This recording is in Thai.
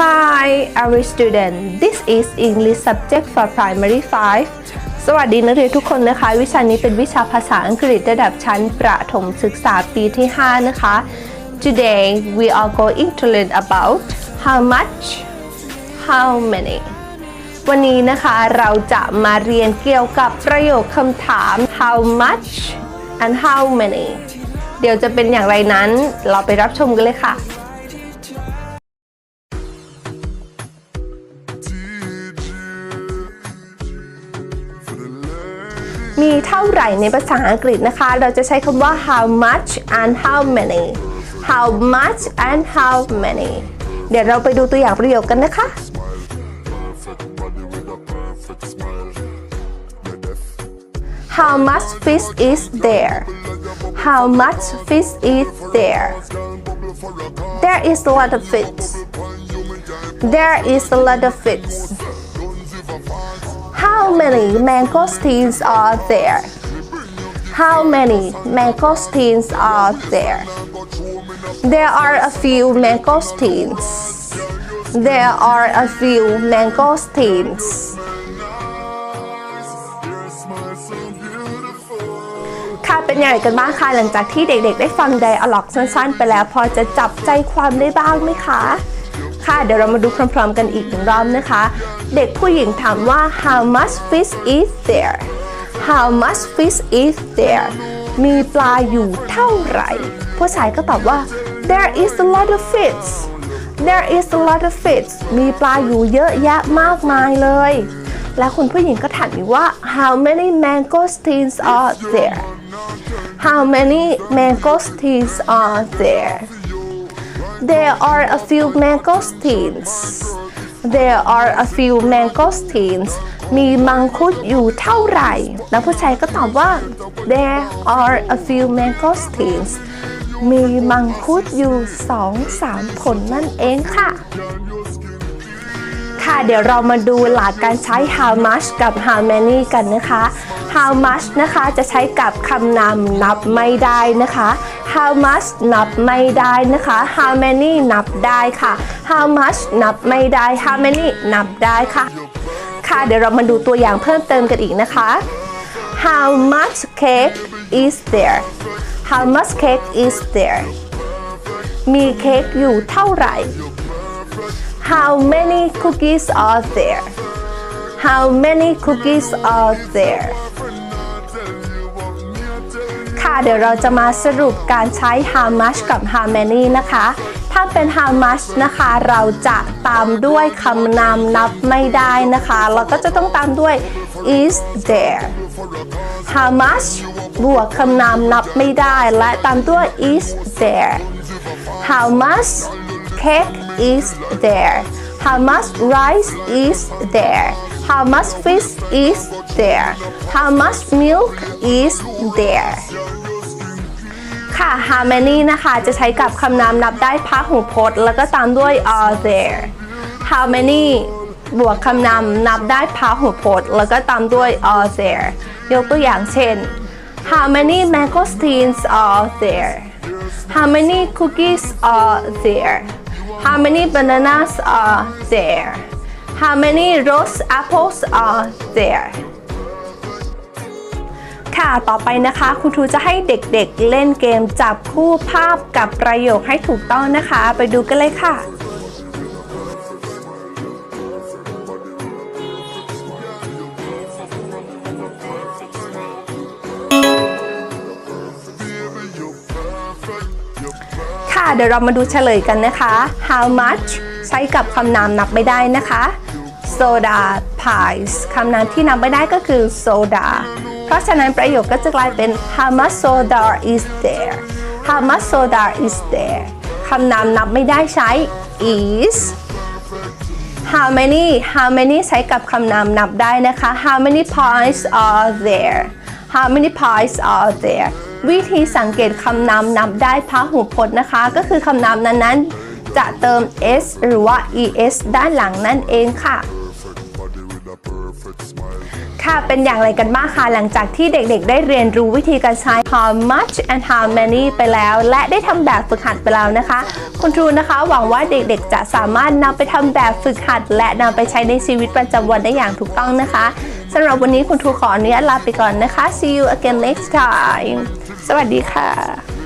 Hi, every student. This is English subject for primary 5 สวัสดีนักเรียนทุกคนนะคะ วิชานี้เป็นวิชาภาษาอังกฤษระดับชั้นประถมศึกษาปีที่ 5 นะคะ Today we are going to learn about how much how many วันนี้นะคะเราจะมาเรียนเกี่ยวกับประโยคคำถาม how much and how many เดี๋ยวจะเป็นอย่างไรนั้นเราไปรับชมกันเลยค่ะ มีเท่าไหร่ในภาษาอังกฤษนะคะ เราจะใช้คำว่า how much and how many how much and how many เดี๋ยวเราไปดูตัวอย่างประโยคกันนะคะ How much fish is there? How much fish is there? There is a lot of fish. There is a lot of fish. How many mangosteens are there? How many mangosteens are there? There are a few mangosteens. There are a few mangosteens. ค่ะเป็นอย่างไรกันบ้างคะหลังจากที่เด็กๆ ได้ฟังไดอะล็อกสั้นๆ ไปแล้ว พอจะจับใจความได้บ้างไหมคะ ค่ะ เดี๋ยวเรามาดูพร้อมๆกันอีกหนึ่งรอบนะคะ เด็กผู้หญิงถามว่า how much fish is there how much fish is there มีปลาอยู่เท่าไหร่ ผู้ชายก็ตอบว่า there is a lot of fish there is a lot of fish มีปลาอยู่เยอะแยะมากมายเลย แล้วคุณผู้หญิงก็ถามอีกว่า how many mangosteens are there how many mangosteens are there There are a few mangosteens. There are a few mangosteens. มีมังคุดอยู่เท่าไหร่ แล้วผู้ชายก็ตอบว่า There are a few mangosteens. มีมังคุดอยู่สองสามผลนั่นเองค่ะ ค่ะเดี๋ยวเรามาดูหลักการใช้ how much กับ how many กันนะคะ how much นะคะจะใช้กับคำนามนับไม่ได้นะคะ how much นับไม่ได้นะคะ how many นับได้ค่ะ how much นับไม่ได้ how many นับได้ค่ะ ค่ะเดี๋ยวเรามาดูตัวอย่างเพิ่มเติมกันอีกนะคะ how much cake is there how much cake is there มีเค้กอยู่เท่าไหร่ How many cookies are there? How many cookies are there? เดี๋ยวเราจะมาสรุปการใช้ how much กับ how many นะคะ ถ้าเป็น how much นะคะ เราจะตามด้วยคำนามนับไม่ได้นะคะ เราก็จะต้องตามด้วย is there how much บวกคำนามนับไม่ได้ และตามด้วย is there how much cake is there how much rice is there how much fish is there how much milk is there ค่ะ how many นะคะจะใช้กับคำนามนับได้พหูพจน์ แล้วก็ตามด้วย are there how many บวกคำนามนับได้พหูพจน์ แล้วก็ตามด้วย are there ยกตัวอย่างเช่น how many mangosteens are there how many cookies are there how many bananas are there how many rose apples are there ค่ะ ต่อไปนะคะคุณครูจะให้เด็กๆเล่นเกมจับคู่ภาพกับประโยคให้ถูกต้องนะคะ ไปดูกันเลยค่ะค่ะเดี๋ยวเรามาดูเฉลยกันนะคะ how much ใช้กับคำนามนับไม่ได้นะคะ soda pies คำนามที่นับไม่ได้ก็คือ soda เพราะฉะนั้นประโยคก็จะกลายเป็น how much soda is there how much soda is there คำนามนับไม่ได้ใช้ is how many how many ใช้กับคำนามนับได้นะคะ how many pies are there how many pies are there วิธีสังเกตคำนามนับได้พหูพจน์นะคะ ก็คือคำนามนั้นๆ จะเติม s หรือว่า es ด้านหลังนั่นเองค่ะ ค่ะ เป็นอย่างไรกันบ้างคะหลังจากที่เด็กๆ ได้เรียนรู้วิธีการใช้ how much and how many ไปแล้ว และได้ทำแบบฝึกหัดไปแล้วนะคะ คุณครูนะคะ หวังว่าเด็กๆ จะสามารถนำไปทำแบบฝึกหัด และนำไปใช้ในชีวิตประจำวันได้อย่างถูกต้องนะคะสำหรับวันนี้คุณครูขออนุญาตลาไปก่อนนะคะ see you again next time สวัสดีค่ะ